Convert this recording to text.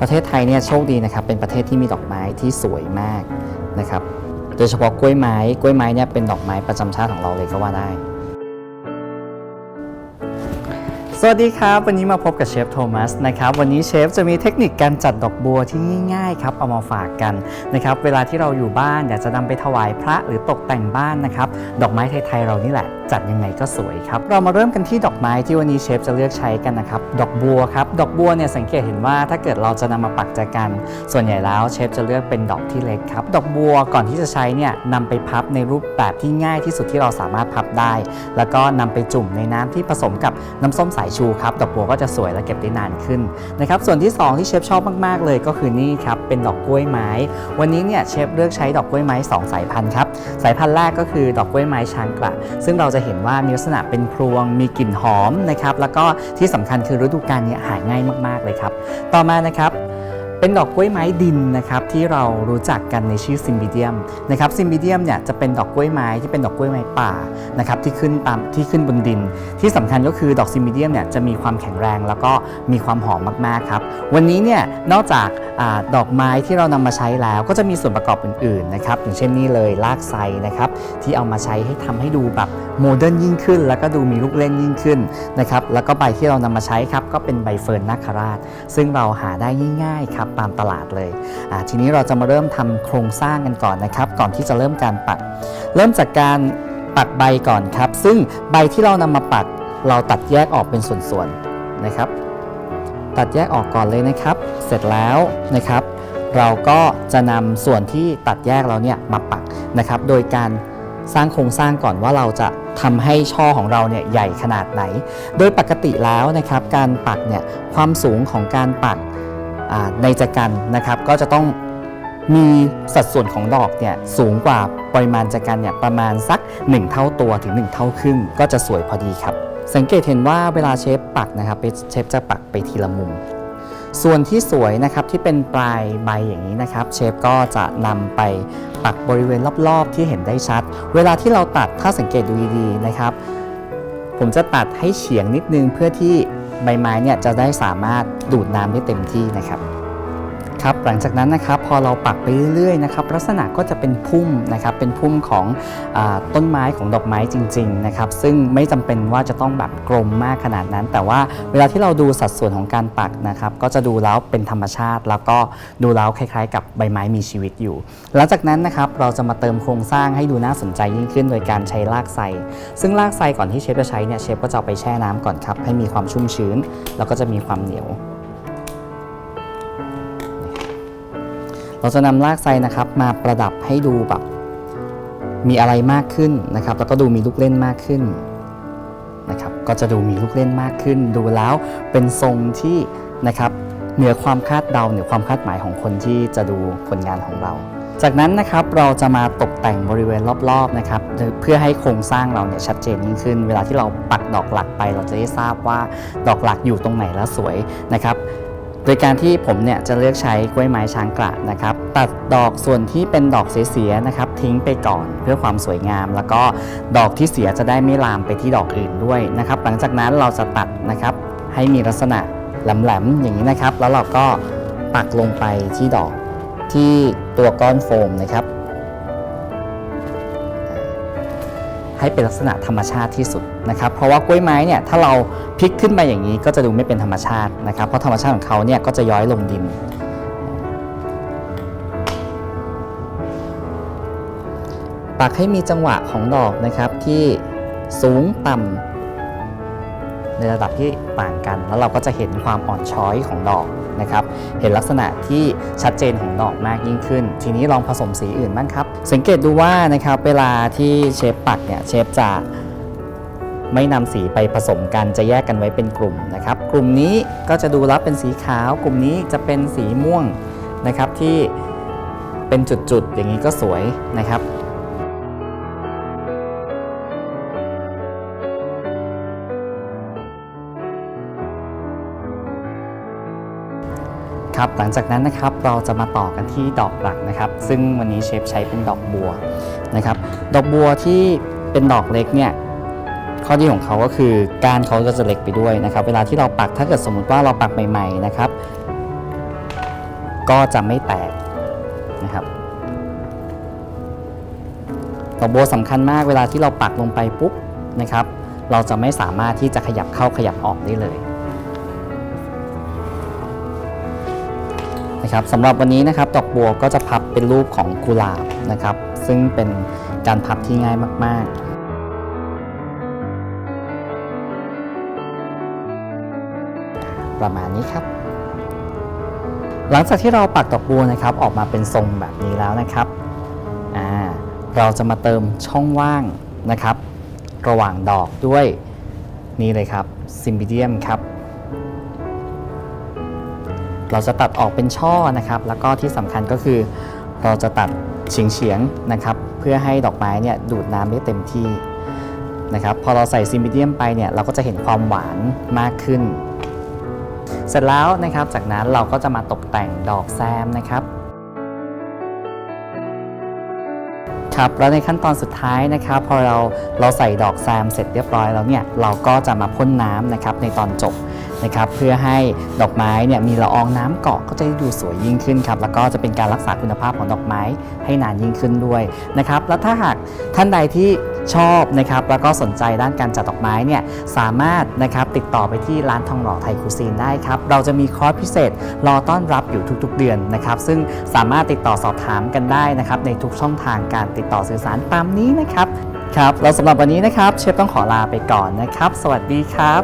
ประเทศไทยเนี่ยโชคดีนะครับเป็นประเทศที่มีดอกไม้ที่สวยมากนะครับโดยเฉพาะกล้วยไม้กล้วยไม้เนี่ยเป็นดอกไม้ประจำชาติของเราเลยก็ว่าได้ สวัสดีครับ วันนี้มาพบกับเชฟโทมัสนะครับวันนี้เชฟจะมีเทคนิคการจัดดอกบัวที่ง่ายๆครับเอามาฝากกันนะครับเวลาที่เราอยู่บ้านอยากจะนำไปถวายพระหรือตกแต่งบ้านนะครับดอกไม้ไทยๆเรานี่แหละจัดยังไงก็สวยครับเรามาเริ่มกันที่ดอกไม้ที่วันนี้เชฟจะเลือกใช้กันนะครับดอกบัวครับดอกบัวเนี่ยสังเกตเห็นว่าถ้าเกิดเราจะนำมาปักแจกัน ส่วนใหญ่แล้วเชฟจะเลือกเป็นดอกที่เล็กครับดอกบัวก่อนที่จะใช้เนี่ยนำไปพับในรูปแบบที่ง่ายที่สุดที่เราสามารถพับได้ แล้วก็นำไปจุ่มในน้ำที่ผสมกับน้ำส้มสายชูครับดอกบัวก็จะสวยและเก็บได้นานขึ้นนะครับส่วนที่ 2 ที่เชฟชอบมากๆเลยก็คือนี่ครับเป็นดอกกล้วยไม้ วันนี้เนี่ยเชฟเลือกใช้ดอกกล้วยไม้ 2 สายพันธุ์ครับสายพันธุ์แรกก็คือดอกกล้วยไม้ช้างกระซึ่งเราจะเห็นว่ามีลักษณะเป็นพรวงมีกลิ่นหอมนะครับแล้วก็ที่สำคัญคือฤดูกาลเนี่ยหายง่ายมากๆเลยครับต่อมานะครับ เป็นดอกกล้วยไม้ดินนะครับที่เรารู้จักกันในชื่อซิมบิเดียมนะครับซิมบิเดียมเนี่ยจะเป็นดอกกล้วยไม้ที่เป็นดอกกล้วยไม้ป่านะครับที่ขึ้นตามที่ขึ้นบนดิน ที่สำคัญก็คือดอกซิมบิเดียมเนี่ยจะมีความแข็งแรงแล้วก็มีความหอมมากๆครับวันนี้เนี่ยนอกจากอดอกไม้ที่เรานำมาใช้แล้ว ก็จะมีส่วนประกอบอื่นๆนะครับอย่างเช่นนี่เลยรากไทรนะครับที่เอามาใช้ให้ทำให้ดูแบบโมเดิร์นยิ่งขึ้น แล้วก็ดูมีลูกเล่นยิ่งขึ้นนะครับแล้วก็ใบที่เรานำมาใช้ครับก็เป็นใบเฟิร์นนาคราช ซึ่งเราหาได้ง่ายๆครับตามตลาดเลยอ่าทีนี้เราจะมาเริ่มทำโครงสร้างกันก่อนนะครับ ก่อนที่จะเริ่มการปัก เริ่มจากการปักใบก่อนครับ ซึ่งใบที่เรานำมาปักเราตัดแยกออกเป็นส่วนๆนะครับ ตัดแยกออกก่อนเลยนะครับ เสร็จแล้วนะครับ เราก็จะนำส่วนที่ตัดแยกเราเนี่ยมาปักนะครับ โดยการสร้างโครงสร้างก่อนว่าเราจะทำให้ช่อของเราเนี่ยใหญ่ขนาดไหน โดยปกติแล้วนะครับ การปักเนี่ยความสูงของการปัก ในจักรันนะครับก็จะต้องมีสัดส่วนของดอกเนี่ยสูงกว่าปริมาณจักรันเนี่ยประมาณสัก 1 เท่าตัวถึง 1 เท่าครึ่งก็จะสวยพอดีครับ สังเกตเห็นว่าเวลาเชฟปักนะครับเชฟจะปักไปทีละมุม ส่วนที่สวยนะครับที่เป็นปลายใบอย่างนี้นะครับเชฟก็จะนำไปปักบริเวณรอบๆ ที่เห็นได้ชัด เวลาที่เราตัดถ้าสังเกตดูดีๆนะครับ ผมจะตัดให้เฉียงนิดนึงเพื่อที่ ใบไม้เนี่ยจะได้สามารถดูดน้ำได้เต็มที่นะครับ ครับ หลังจากนั้นนะครับพอเราปักไปเรื่อยๆนะครับลักษณะก็จะเป็นพุ่มนะครับเป็นพุ่มของอต้นไม้ของดอกไม้จริงๆนะครับซึ่งไม่จำเป็นว่าจะต้องแบบกลมมากขนาดนั้น แต่ว่าเวลาที่เราดูสัดส่วนของการปักนะครับก็จะดูแล้วเป็นธรรมชาติ แล้วก็ดูแล้วคล้ายๆ กับใบไม้มีชีวิตอยู่ หลังจากนั้นนะครับเราจะมาเติมโครงสร้างให้ดูน่าสนใจยิ่งขึ้น โดยการใช้รากไทรซึ่งรากไทรก่อนที่เชฟจะใช้เนี่ยเชฟก็จะไปแช่น้ำก่อนครับให้มีความชุ่มชื้น แล้วก็จะมีความเหนียว เราจะนำรากไทรนะครับ มาประดับให้ดูแบบ มีอะไรมากขึ้นนะครับ แล้วก็ดูมีลูกเล่นมากขึ้นนะครับ ก็จะดูมีลูกเล่นมากขึ้น ดูแล้วเป็นทรงที่นะครับเหนือความคาดเดาเหนือความคาดหมายของคนที่จะดูผลงานของเรา จากนั้นนะครับเราจะมาตกแต่งบริเวณรอบๆนะครับเพื่อให้โครงสร้างเราเนี่ยชัดเจนยิ่งขึ้น เวลาที่เราปักดอกหลักไป เราจะได้ทราบว่าดอกหลักอยู่ตรงไหนแล้วสวยนะครับ โดยการที่ผมเนี่ยจะเลือกใช้กล้วยไม้ช้างกระนะครับ ตัดดอกส่วนที่เป็นดอกเสียๆนะครับทิ้งไปก่อนเพื่อความสวยงาม แล้วก็ดอกที่เสียจะได้ไม่ลามไปที่ดอกอื่นด้วยนะครับหลังจากนั้นเราจะตัดนะครับให้มีลักษณะแหลมๆอย่างนี้นะครับ แล้วเราก็ปักลงไปที่ดอกที่ตัวก้อนโฟมนะครับ ให้เป็นลักษณะธรรมชาติที่สุดนะครับ เพราะว่ากล้วยไม้เนี่ยถ้าเราพลิกขึ้นมาอย่างนี้ก็จะดูไม่เป็นธรรมชาตินะครับ เพราะธรรมชาติของเขาเนี่ยก็จะย้อยลงดิน ปักให้มีจังหวะของดอกนะครับที่สูงต่ำ ในระดับที่ต่างกัน แล้วเราก็จะเห็นความอ่อนช้อยของดอกนะครับ เห็นลักษณะที่ชัดเจนของดอกมากยิ่งขึ้น ทีนี้ลองผสมสีอื่นบ้างครับ สังเกตดูว่านะครับเวลาที่เชฟปักเนี่ยเชฟจะไม่นำสีไปผสมกันจะแยกกันไว้เป็นกลุ่มนะครับ กลุ่มนี้ก็จะดูแล้วเป็นสีขาว กลุ่มนี้จะเป็นสีม่วงนะครับที่เป็นจุดๆอย่างนี้ก็สวยนะครับ ครับหลังจากนั้นนะครับเราจะมาต่อกันที่ดอกหลักนะครับ ซึ่งวันนี้เชฟใช้เป็นดอกบัวนะครับดอกบัวที่เป็นดอกเล็กเนี่ยข้อดีของเขาก็คือก้านเขาก็จะเล็กไปด้วยนะครับ เวลาที่เราปักถ้าเกิดสมมติว่าเราปักใหม่ๆนะครับ ก็จะไม่แตกนะครับดอกบัวสำคัญมากเวลาที่เราปักลงไปปุ๊บนะครับ เราจะไม่สามารถที่จะขยับเข้าขยับออกได้เลย นะครับสำหรับวันนี้นะครับดอกบัวก็จะพับเป็นรูปของกุหลาบนะครับ ซึ่งเป็นการพับที่ง่ายมาก ๆประมาณนี้ครับ หลังจากที่เราปักดอกบัวนะครับ ออกมาเป็นทรงแบบนี้แล้วนะครับเราจะมาเติมช่องว่างนะครับ ระหว่างดอกด้วยนี่เลยครับซิมบิเดียมครับ เราจะตัดออกเป็นช่อนะครับ แล้วก็ที่สำคัญก็คือ เราจะตัดเฉียงๆนะครับ เพื่อให้ดอกไม้เนี่ยดูดน้ำได้เต็มที่นะครับ พอเราใส่ซิมบิเดียมไปเนี่ยเราก็จะเห็นความหวานมากขึ้น เสร็จแล้วนะครับจากนั้นเราก็จะมาตกแต่งดอกแซมนะครับครับแล้วในขั้นตอนสุดท้ายนะครับ พอเราเราใส่ดอกแซมเสร็จเรียบร้อยแล้วเนี่ยเราก็จะมาพ่นน้ำนะครับในตอนจบ นะครับเพื่อให้ดอกไม้เนี่ยมีละอองน้ำเกาะก็จะดูสวยยิ่งขึ้นครับแล้วก็จะเป็นการรักษาคุณภาพของดอกไม้ให้นานยิ่งขึ้นด้วยนะครับแล้วถ้าหากท่านใดที่ชอบนะครับแล้วก็สนใจด้านการจัดดอกไม้เนี่ยสามารถนะครับติดต่อไปที่ร้านทองหล่อไทยคูซีนได้ครับเราจะมีคอร์สพิเศษรอต้อนรับอยู่ทุกๆเดือนนะครับซึ่งสามารถติดต่อสอบถามกันได้นะครับในทุกช่องทางการติดต่อสื่อสารตามนี้นะครับครับแล้วสำหรับวันนี้นะครับเชฟต้องขอลาไปก่อนนะครับ สวัสดีครับ